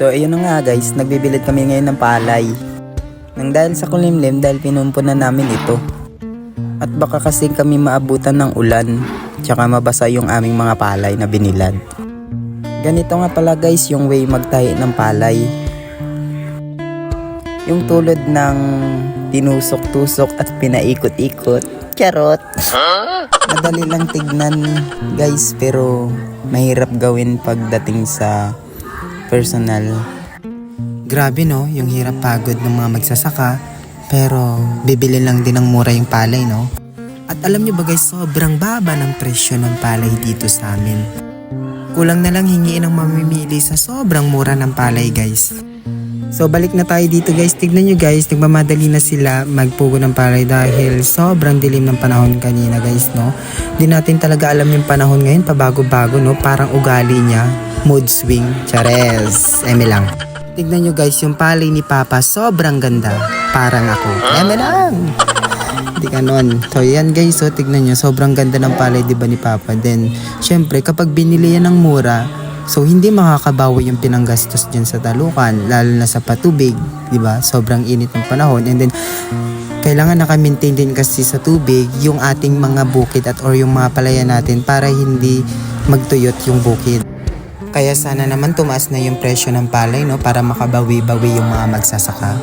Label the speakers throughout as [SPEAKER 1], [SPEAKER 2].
[SPEAKER 1] So ayun na nga guys, nagbibilid kami ngayon ng palay. Nang dahil sa kulimlim dahil pinumpunan namin ito. At baka kasi kami maabutan ng ulan, tsaka mabasa yung aming mga palay na binilad. Ganito nga pala guys yung way magtahi ng palay. Yung tulad ng tinusok-tusok at pinaikot-ikot. Charot! Madali lang tignan guys pero mahirap gawin pagdating sa personal.
[SPEAKER 2] Grabe no, yung hirap pagod ng mga magsasaka. Pero bibili lang din ng mura yung palay no. At alam nyo ba guys, sobrang baba ng presyo ng palay dito sa amin. Kulang na lang hingiin ang mamimili sa sobrang mura ng palay guys. So balik na tayo dito guys. Tignan nyo guys, nagmamadali na sila magpugo ng palay dahil sobrang dilim ng panahon kanina guys no. Di natin talaga alam yung panahon ngayon, pabago-bago no. Parang ugali niya, mood swing, chares, eme lang. Tignan nyo guys, yung palay ni Papa sobrang ganda. Parang ako. Eme lang! Hindi ganon. So yan guys, so tignan nyo, sobrang ganda ng palay di ba ni Papa. Then, syempre kapag binili yan ng mura, so hindi makakabawi yung pinanggastos dyan sa talukan, lalo na sa patubig, di ba? Sobrang init ng panahon. And then, kailangan naka-maintain din kasi sa tubig yung ating mga bukid at or yung mga palayan natin para hindi magtuyot yung bukid. Kaya sana naman tumaas na yung presyo ng palay no para makabawi-bawi yung mga magsasaka.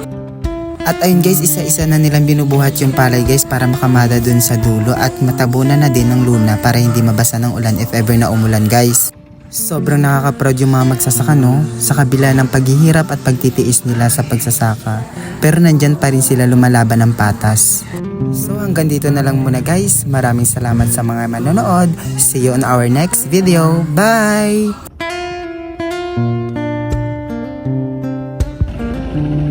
[SPEAKER 2] At ayun guys, isa-isa na nilang binubuhat yung palay guys para makamada dun sa dulo at matabunan na din ng luna para hindi mabasa ng ulan if ever na umulan guys. Sobrang nakaka-proud yung mga magsasaka no, sa kabila ng paghihirap at pagtitiis nila sa pagsasaka. Pero nandyan pa rin sila lumalaban ng patas. So hanggang dito na lang muna guys. Maraming salamat sa mga manonood. See you on our next video. Bye! thank you